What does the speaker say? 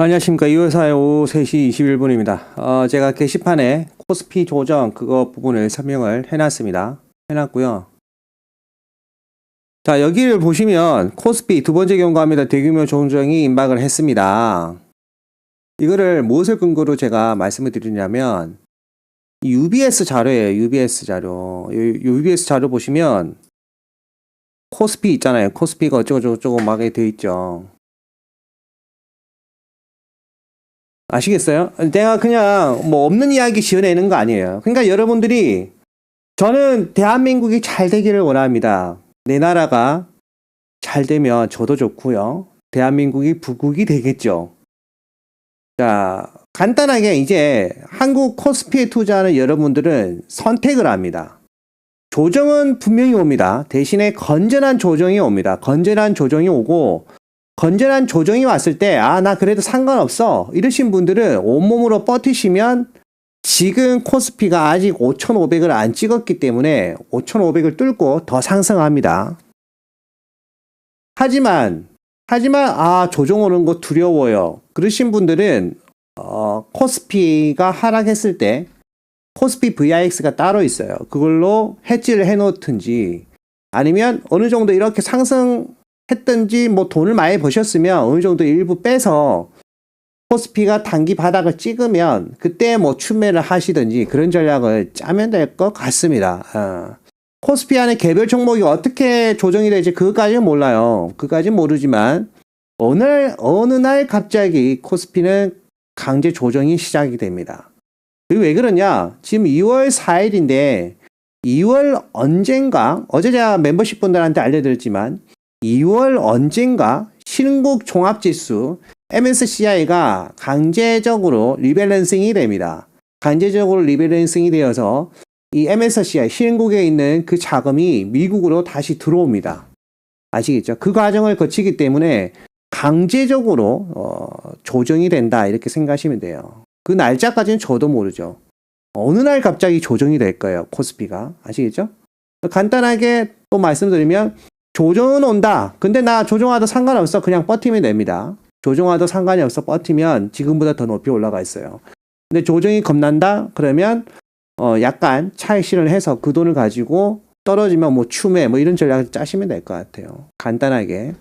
안녕하십니까. 2월 4일 오후 3시 21분입니다. 어, 제가 게시판에 코스피 조정 그거 부분을 설명을 해놨습니다. 해놨고요. 자, 여기를 보시면 코스피 두 번째 경고합니다. 대규모 조정이 임박을 했습니다. 이거를 무엇을 근거로 제가 말씀을 드리냐면 이 UBS 자료예요. UBS 자료. 이 UBS 자료 보시면 코스피 있잖아요. 코스피가 어쩌고저쩌고 막 되어 있죠. 아시겠어요? 내가 그냥 뭐 없는 이야기 지어내는 거 아니에요. 그러니까 여러분들이 저는 대한민국이 잘 되기를 원합니다. 내 나라가 잘 되면 저도 좋고요. 대한민국이 부국이 되겠죠. 자, 간단하게 이제 한국 코스피에 투자하는 여러분들은 선택을 합니다. 조정은 분명히 옵니다. 대신에 건전한 조정이 옵니다. 건전한 조정이 오고 건전한 조정이 왔을 때, 아, 나 그래도 상관없어. 이러신 분들은 온몸으로 버티시면 지금 코스피가 아직 5,500을 안 찍었기 때문에 5,500을 뚫고 더 상승합니다. 하지만, 하지만, 아, 조정 오는 거 두려워요. 그러신 분들은, 어, 코스피가 하락했을 때, 코스피 VIX가 따로 있어요. 그걸로 해지를 해놓든지, 아니면 어느 정도 이렇게 상승 했든지 뭐 돈을 많이 버셨으면 어느 정도 일부 빼서 코스피가 단기 바닥을 찍으면 그때 뭐 추매를 하시든지 그런 전략을 짜면 될 것 같습니다. 어. 코스피 안에 개별 종목이 어떻게 조정이 될지 그것까지는 몰라요. 그까지는 모르지만 날, 어느 날 갑자기 코스피는 강제 조정이 시작이 됩니다. 그게 왜 그러냐? 지금 2월 4일인데 2월 언젠가 어제 제가 멤버십 분들한테 알려드렸지만 2월 언젠가 신흥국 종합지수 MSCI가 강제적으로 리밸런싱이 됩니다. 강제적으로 리밸런싱이 되어서 이 MSCI 신흥국에 있는 그 자금이 미국으로 다시 들어옵니다. 아시겠죠? 그 과정을 거치기 때문에 강제적으로 어, 조정이 된다 이렇게 생각하시면 돼요. 그 날짜까지는 저도 모르죠. 어느 날 갑자기 조정이 될 거예요. 코스피가 아시겠죠? 간단하게 또 말씀드리면 조정은 온다. 근데 나 조정하도 상관없어. 그냥 버티면 됩니다. 조정하도 상관이 없어. 버티면 지금보다 더 높이 올라가 있어요. 근데 조정이 겁난다? 그러면 어 약간 차익 실현을 해서 그 돈을 가지고 떨어지면 뭐 추매 뭐 이런 전략을 짜시면 될 것 같아요. 간단하게.